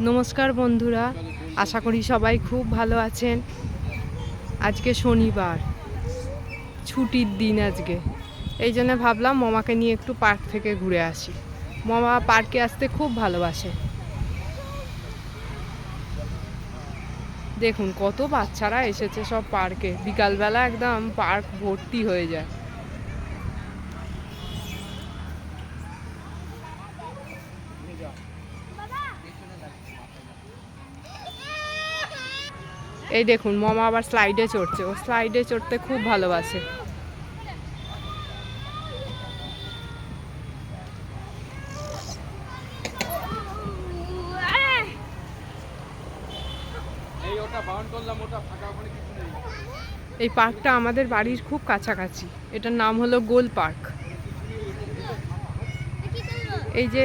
নমস্কার বন্ধুরা, আশা করি সবাই খুব ভালো আছেন। আজকে শনিবার, ছুটির দিন আজকে। এই জন্য ভাবলাম মামাকে নিয়ে একটু পার্ক থেকে ঘুরে আসি। মামা পার্কে আসতে খুব ভালোবাসে। দেখুন, কত বাচ্চারা এসেছে সব পার্কে। বিকালবেলা একদম পার্ক ভর্তি হয়ে যায়। এই দেখুন মামা আবার স্লাইডে চড়ছে। ও স্লাইডে চড়তে খুব ভালোবাসে। এই পার্কটা আমাদের বাড়ির খুব কাছাকাছি। এটার নাম হলো গোল পার্ক। এই যে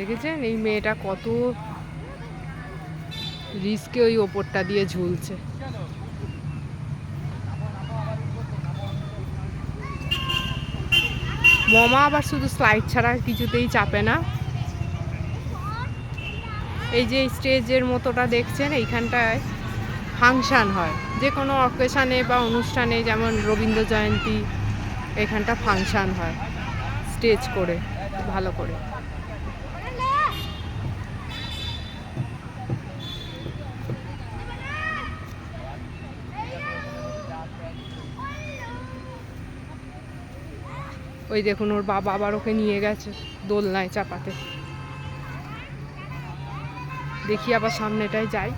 দেখেছেন? এই মেয়েটা কত রিস্কে ওই ওপরটা দিয়ে ঝুলছে। মমা আবার শুধু স্লাইড ছাড়া কিছুতেই চাপে না। এই যে স্টেজের মতোটা দেখছেন, এইখানটায় ফাংশান হয়। যে কোনো অকেশানে বা অনুষ্ঠানে যেমন রবীন্দ্র জয়ন্তী, এখানটা ফাংশান হয়। স্টেজ করে, ভালো করে। ওই দেখুন ওর বাবা আবার ওকে নিয়ে গেছে দোলনায় চাপাতে। দেখি আবার সামনেটায় যাই।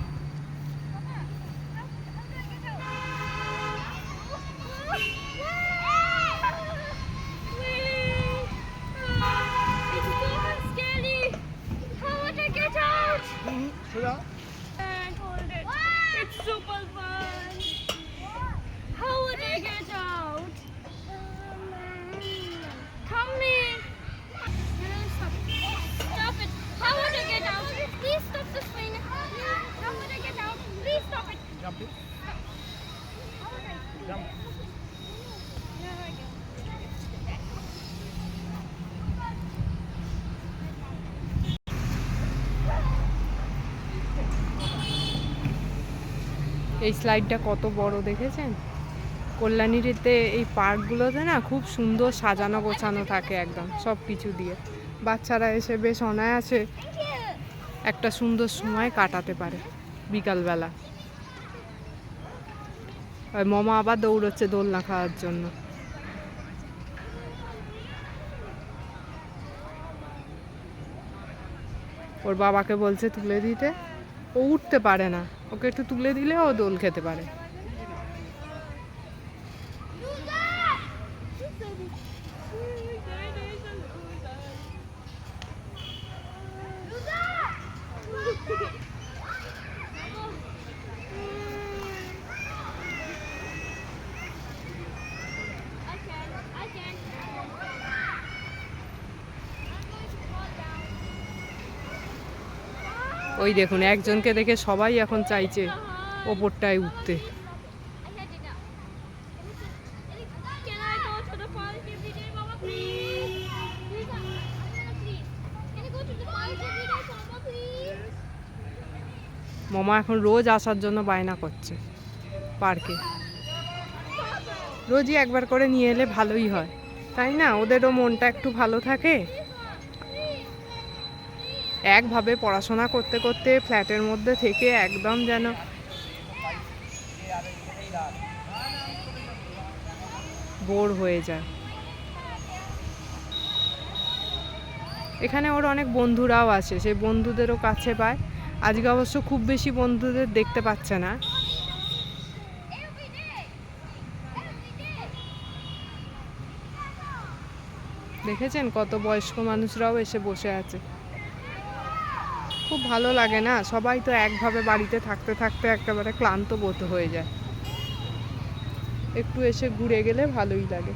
এই স্লাইডটা কত বড় দেখেছেন? কল্যাণীতে এই পার্কগুলোতে না খুব সুন্দর সাজানো গোছানো থাকে একদম, সব কিছু দিয়ে। বাচ্চারা এসে বেশ অনায়াসে একটা সুন্দর সময় কাটাতে পারে বিকালবেলা। আর মামা আবার দৌড়চ্ছে দোলনা খাওয়ার জন্য। ওর বাবাকে বলছে তুলে দিতে। ও উঠতে পারে না। ওকে একটু তুলে দিলে ও দোল খেতে পারে। ওই দেখুন, একজনকে দেখে সবাই এখন চাইছে ওপরটায় উঠতে। মামা এখন রোজ আসার জন্য বায়না করছে পার্কে। রোজই একবার করে নিয়ে এলে ভালোই হয়। তাই না? ওদেরও মনটা একটু ভালো থাকে। একভাবে পড়াশোনা করতে করতে ফ্ল্যাটের মধ্যে থেকে একদম যেন বোর হয়ে যায়। এখানে ওর অনেক বন্ধুরাও আছে, সেই বন্ধুদেরও কাছে পায়। আজকে অবশ্য খুব বেশি বন্ধুদের দেখতে পাচ্ছে না. দেখেছেন কত বয়স্ক মানুষরাও এসে বসে আছে? খুব ভালো লাগে না? সবাই তো একভাবে বাড়িতে থাকতে থাকতে একেবারে ক্লান্ত বোধ হয়ে যায়। একটু এসে ঘুরে গেলে ভালোই লাগে।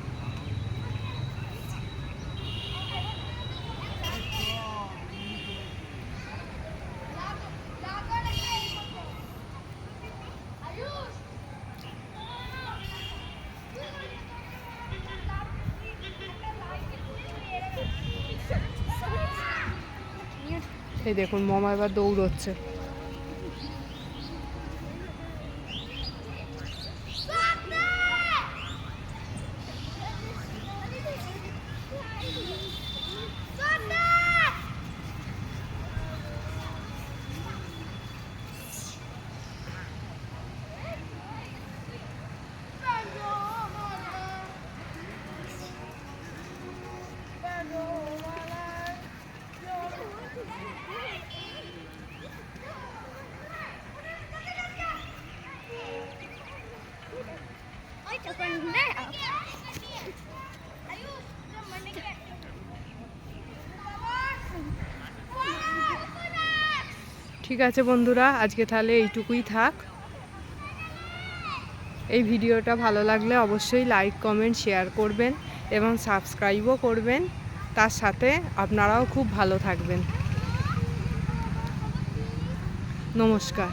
এই দেখুন মমা এবার দৌড়চ্ছে। ঠিক আছে বন্ধুরা, আজকে তাহলে এইটুকুই থাক। এই ভিডিওটা ভালো লাগলে অবশ্যই লাইক কমেন্ট শেয়ার করবেন এবং সাবস্ক্রাইবও করবেন। তার সাথে আপনারাও খুব ভালো থাকবেন। নমস্কার।